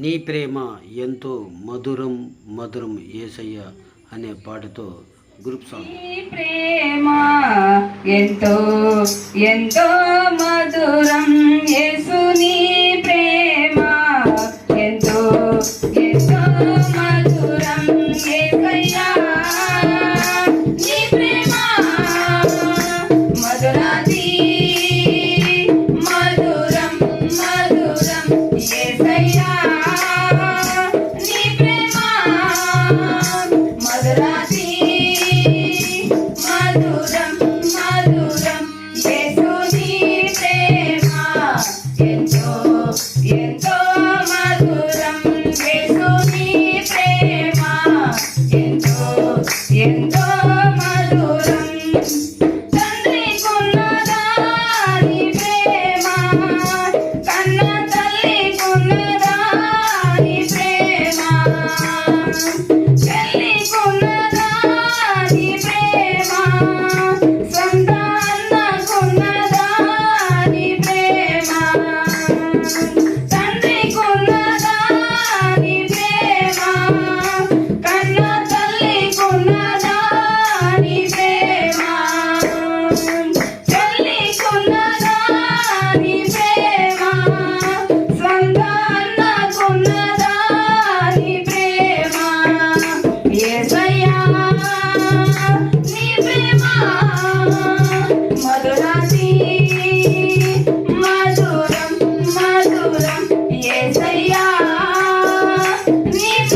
నీ ప్రేమ ఎంతో మధురం మధురం ఏసయ్య అనే పాటతో గ్రూప్ సాంగ్. ప్రేమ ఎంతో ఎంతో మధురం ఏ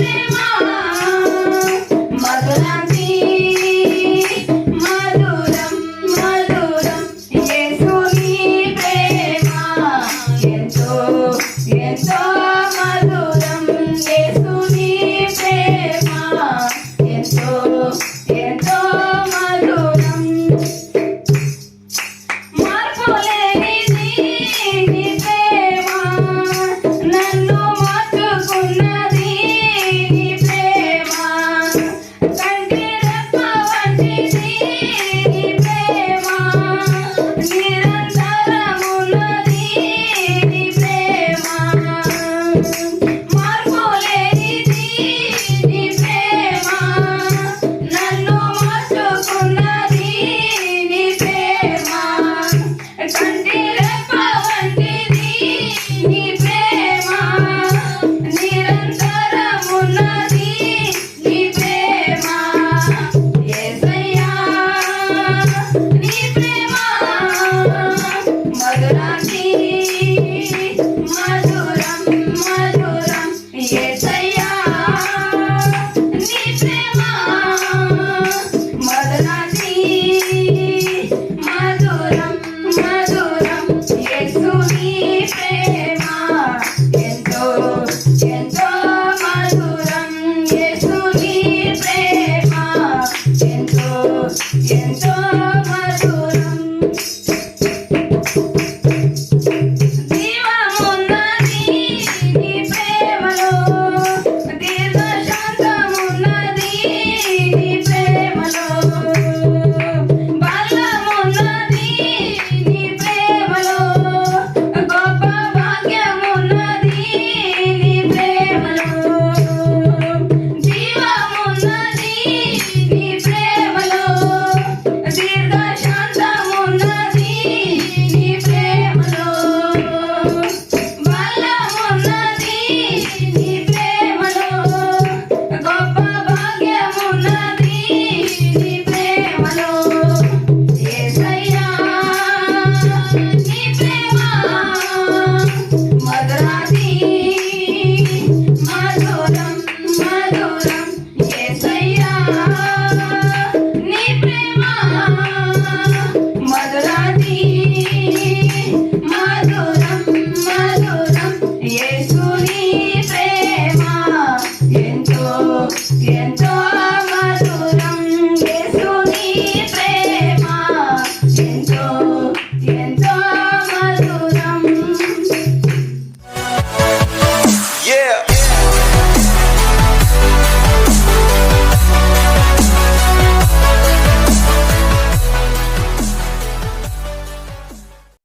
me